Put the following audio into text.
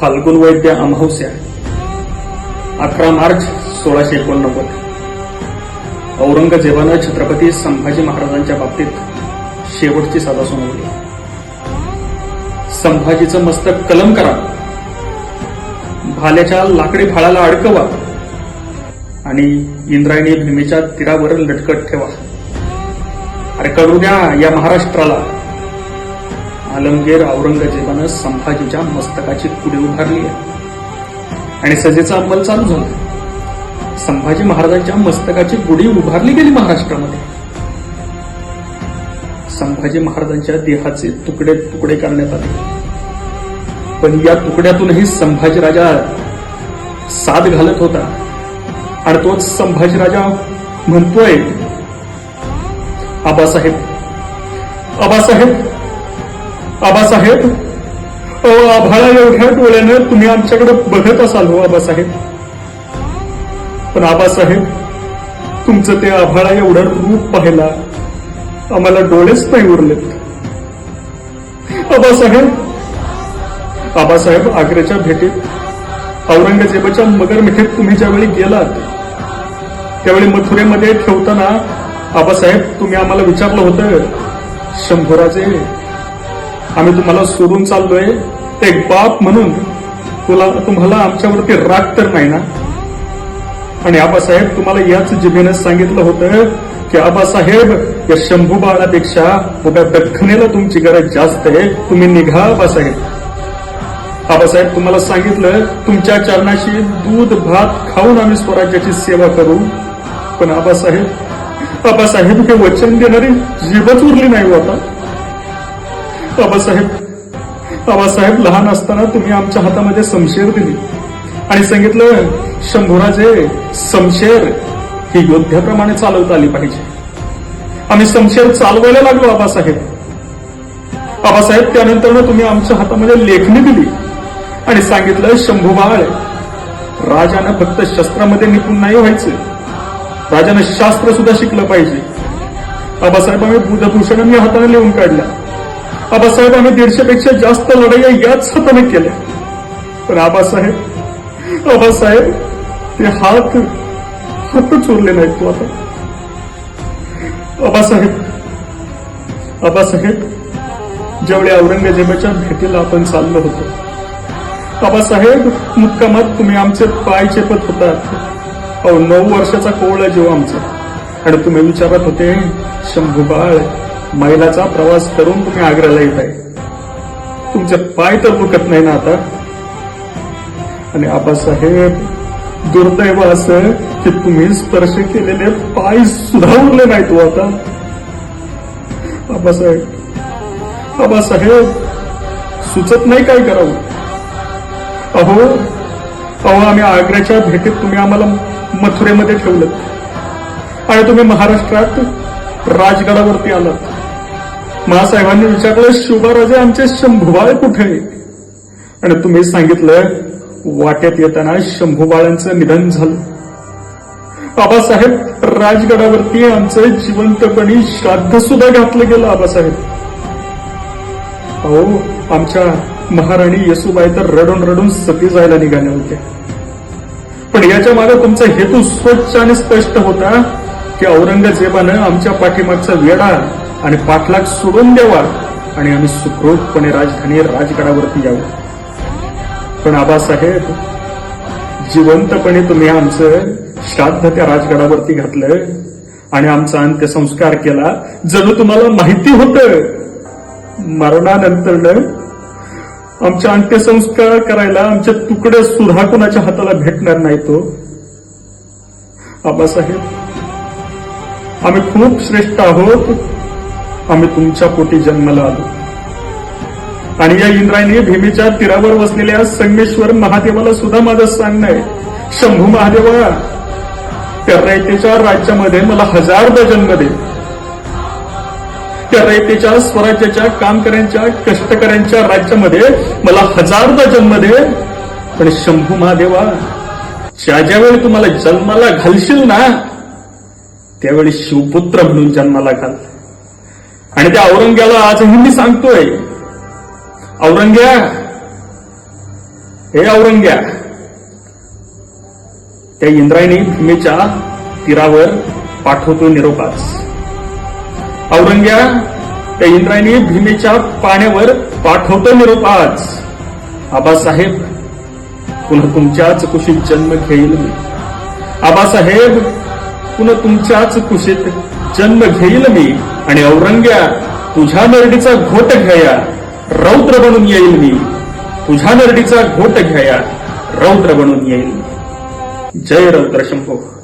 फाल्गुन वैद्य अमावस्या अकरा मार्च सोळाशे एकोणनव्वद. औरंगजेबानं छत्रपती संभाजी महाराजांच्या बाबतीत शेवटची साधा सुनावली. संभाजीचं मस्तक कलम करा. भाल्याच्या लाकडी फाळाला अडकवा. आणि इंद्रायणी भीमेच्या तीरावर लटकत ठेवा. अरे करू द्या या महाराष्ट्राला. आलमगीर औरंगजेबानं संभाजीच्या मस्तकाची पुढे उभारली आहे. आणि सजेचा अंमल चालू झाला संभाजी महाराजांच्या मस्तकाची गुढी उभारली गेली महाराष्ट्रामध्ये. संभाजी महाराजांच्या देहाचे तुकडे तुकडे करण्यात आले. पण या तुकड्यातूनही संभाजी राजा साथ घालत होता. आणि तोच संभाजी राजा म्हणतोय आबासाहेब आबासाहेब आबासाहेब आभाळा एवढ्या डोळ्यानं तुम्ही आमच्याकडे बघत असाल हो आबासाहेब. पण आबासाहेब तुमचं ते आभाळा एवढं रूप पाहायला आम्हाला डोळेच नाही उरलेत. आबासाहेब आबासाहेब आग्र्याच्या भेटीत औरंगजेबाच्या मगर मिठीत तुम्ही ज्यावेळी गेलात त्यावेळी मथुरेमध्ये ठेवताना आबासाहेब तुम्ही आम्हाला विचारलं होतं शंभूराजे आम्ही तुम्हाला सोडून चाललोय. एक बाप म्हणून तुला तुम्हाला आमच्यावरती राग तर नाही ना? आणि आबासाहेब तुम्हाला याच जिभेनं सांगितलं होतं की आबासाहेब या शंभू बाळापेक्षा उभ्या दख्खनेला तुमची गरज जास्त आहे. तुम्ही निघा आबासाहेब. आबासाहेब तुम्हाला सांगितलं तुमच्या चरणाशी दूध भात खाऊन आम्ही स्वराज्याची सेवा करू. पण आबासाहेब आबासाहेब हे वचन देणारी जीवच उरली नाही हो आता. बाबासाहेब. बाबासाहेब लहान असताना तुम्ही आमच्या हातामध्ये समशेर दिली. आणि सांगितलं शंभूराजे समशेर ही योद्ध्याप्रमाणे चालवता आली पाहिजे. आम्ही समशेर चालवायला लागलो आबासाहेब बाबासाहेब त्यानंतर तुम्ही आमच्या हातामध्ये लेखणी दिली. आणि सांगितलं शंभूबाळ राजानं फक्त शस्त्रामध्ये निपुण नाही व्हायचं. राजानं शास्त्र सुद्धा शिकलं पाहिजे. आबासाहेब आम्ही बुधभूषण मी हाताने लिहून काढला आबासाहेब आम्ही दीडशेपेक्षा जास्त लढाया याच हाताने केल्या. पण आबासाहेब आबासाहेब ते हात हातच उरले नाहीत तू आता. आबासाहेब आबासाहेब जेवढे औरंगजेबाच्या भेटीला आपण चाललो होतो आबासाहेब मुक्कामात तुम्ही आमचे पाय चेपत होता. अहो नऊ वर्षाचा कोवळा जीव आमचा. आणि तुम्ही विचारत होते शंभू बाळ मैलाचा प्रवास करून तुम्ही आग्र्याला येत आहे. तुमचे पाय तर दुखत नाही ना आता? आणि आबासाहेब दुर्दैव असं की तुम्ही स्पर्श केलेले पाय सुद्धा उरले नाही तू हो आता. आबासाहेब आबासाहेब सुचत नाही काय करावं? अहो अहो आम्ही आग्र्याच्या भेटीत तुम्ही आम्हाला मथुरेमध्ये ठेवलं. आणि तुम्ही महाराष्ट्रात राजगडावरती आलात. महासाहेबांनी विचारलं शिवबाराजे आमचे शंभूबाळ कुठे? आणि तुम्ही सांगितलं वाट्यात येताना शंभूबाळांचं निधन झालं. आबासाहेब राजगडावरती आमचं जिवंतपणी श्राद्ध सुद्धा घातलं गेलं आबासाहेब अहो आमच्या महाराणी येसुबाई तर रडून रडून सती जायला निघाल्या होत्या. पण याच्या मागे तुमचा हेतू स्वच्छ आणि स्पष्ट होता की औरंगजेबानं आमच्या पाठीमागचा वेडा आणि पाठलाग सोडून द्यावा आणि आम्ही सुखरूपपणे राजधानी राजगडावरती यावं पण आबासाहेब जिवंतपणे तुम्ही आमचं श्राद्ध त्या राजगडावरती घातलं आणि आमचा अंत्यसंस्कार केला. जणू तुम्हाला माहिती होत. मरणानंतर आमच्या अंत्यसंस्कार करायला आमचे तुकडे सुद्धा कोणाच्या हाताला भेटणार नाही तो. आबासाहेब आम्ही खूप श्रेष्ठ आहोत. आम्ही तुमच्या पोटी जन्माला आलो. आणि या इंद्रायणी भीमेच्या तीरावर वसलेल्या संगमेश्वर महादेवाला सुद्धा माझं सांगणं आहे. शंभू महादेवा त्या रयतेच्या राज्यामध्ये मला हजारदा जन्म दे. त्या रयतेच्या स्वराज्याच्या कामकऱ्यांच्या कष्टकऱ्यांच्या राज्यामध्ये मला हजारदा जन्म दे. पण शंभू महादेवा ज्या ज्यावेळी तुम्हाला जन्माला घालशील ना त्यावेळी शिवपुत्र म्हणून जन्माला घाल. आणि त्या औरंग्याला आजही मी सांगतोय. औरंग्या हे औरंग्या त्या इंद्रायणी भीमेच्या तीरावर पाठवतो निरोपास. औरंग्या त्या इंद्रायणी भीमेच्या पाण्यावर पाठवतो निरोपाच आबासाहेब पुन्हा तुमच्याच कुशीत जन्म घेईल मी. आबासाहेब पुन्हा तुमच्याच कुशीत जन्म घेईल मी आणि औरंग्या तुझ्या नरडीचा घोट घ्याया रौद्र बनून येईल मी. तुझ्या नरडीचा घोट घ्याया रौद्र बनून येईल जय रौद्र शंभो.